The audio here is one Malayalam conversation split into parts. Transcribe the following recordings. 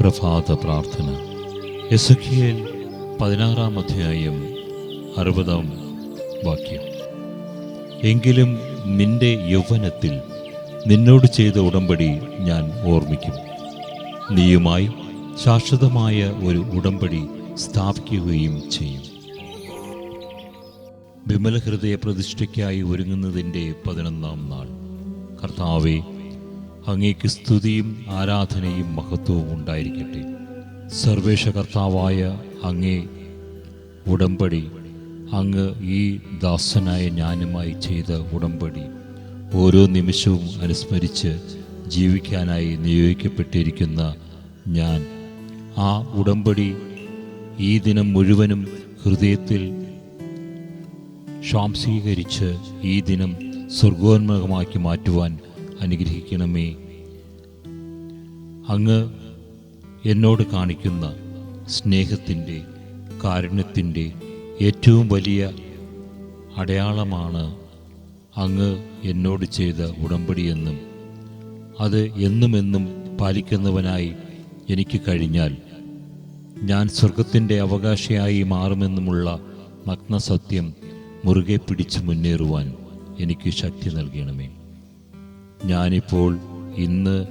പ്രഭാത പ്രാർത്ഥന. എസഖിയേൽ പതിനാറാം അധ്യായം അറുപതാം വാക്യം. എങ്കിലും നിന്റെ യൗവനത്തിൽ നിന്നോട് ചെയ്ത ഉടമ്പടി ഞാൻ ഓർമ്മിക്കും. നീയുമായി ശാശ്വതമായ ഒരു ഉടമ്പടി സ്ഥാപിക്കുകയും ചെയ്യും. വിമല ഹൃദയ പ്രതിഷ്ഠയ്ക്കായി ഒരുങ്ങുന്നതിന്റെ പതിനൊന്നാം നാൾ. കർത്താവെ അങ്ങേക്ക് സ്തുതിയും ആരാധനയും മഹത്വവും ഉണ്ടായിരിക്കട്ടെ. സർവേശകർത്താവായ അങ്ങേ ഉടമ്പടി അങ്ങ് ഈ ദാസനായ ഞാനുമായി ചെയ്ത ഉടമ്പടി ഓരോ നിമിഷവും അനുസ്മരിച്ച് ജീവിക്കാനായി നിയോഗിക്കപ്പെട്ടിരിക്കുന്ന ഞാൻ. ആ ഉടമ്പടി ഈ ദിനം മുഴുവനും ഹൃദയത്തിൽ ശാംസീകരിച്ച് ഈ ദിനം സ്വർഗോന്മുഖമാക്കി മാറ്റുവാൻ അനുഗ്രഹിക്കണമേ. അങ്ങ് എന്നോട് കാണിക്കുന്ന സ്നേഹത്തിന്റെ കാരുണ്യത്തിന്റെ ഏറ്റവും വലിയ അടയാളമാണ് അങ്ങ് എന്നോട് ചെയ്ത ഉടമ്പടിയെന്നും അത് എന്നുമെന്നും പാലിക്കുന്നവനായി എനിക്ക് കഴിഞ്ഞാൽ ഞാൻ സ്വർഗത്തിന്റെ അവകാശിയായി മാറുമെന്നുമുള്ള നഗ്നസത്യം മുറുകെ പിടിച്ച് മുന്നേറുവാൻ എനിക്ക് ശക്തി നൽകണമേ. ഞാനിപ്പോൾ ഇന്ന്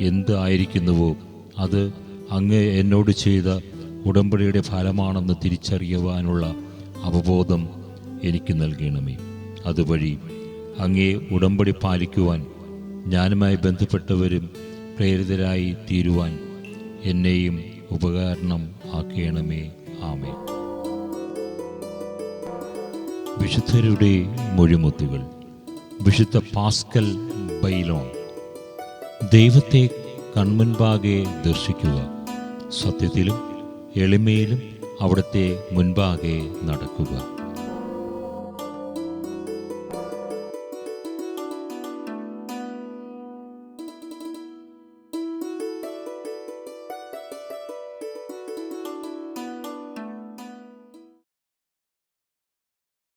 എന്ത് ആയിരിക്കുന്നുവോ അത് അങ്ങ് എന്നോട് ചെയ്ത ഉടമ്പടിയുടെ ഫലമാണെന്ന് തിരിച്ചറിയുവാനുള്ള അവബോധം എനിക്ക് നൽകണമേ. അതുവഴി അങ്ങേ ഉടമ്പടി പാലിക്കുവാൻ ഞാനുമായി ബന്ധപ്പെട്ടവരും പ്രേരിതരായി തീരുവാൻ എന്നെയും ഉപകരണം ആക്കണമേ. ആമേ വിശുദ്ധരുടെ മൊഴിമുത്തുകൾ. വിശുദ്ധ പാസ്കൽ ബൈലോൺ. ദൈവത്തെ കൺമുൻപാകെ ദർശിക്കുക. സത്യത്തിലും എളിമയിലും അവിടുത്തെ മുൻപാകെ നടക്കുക.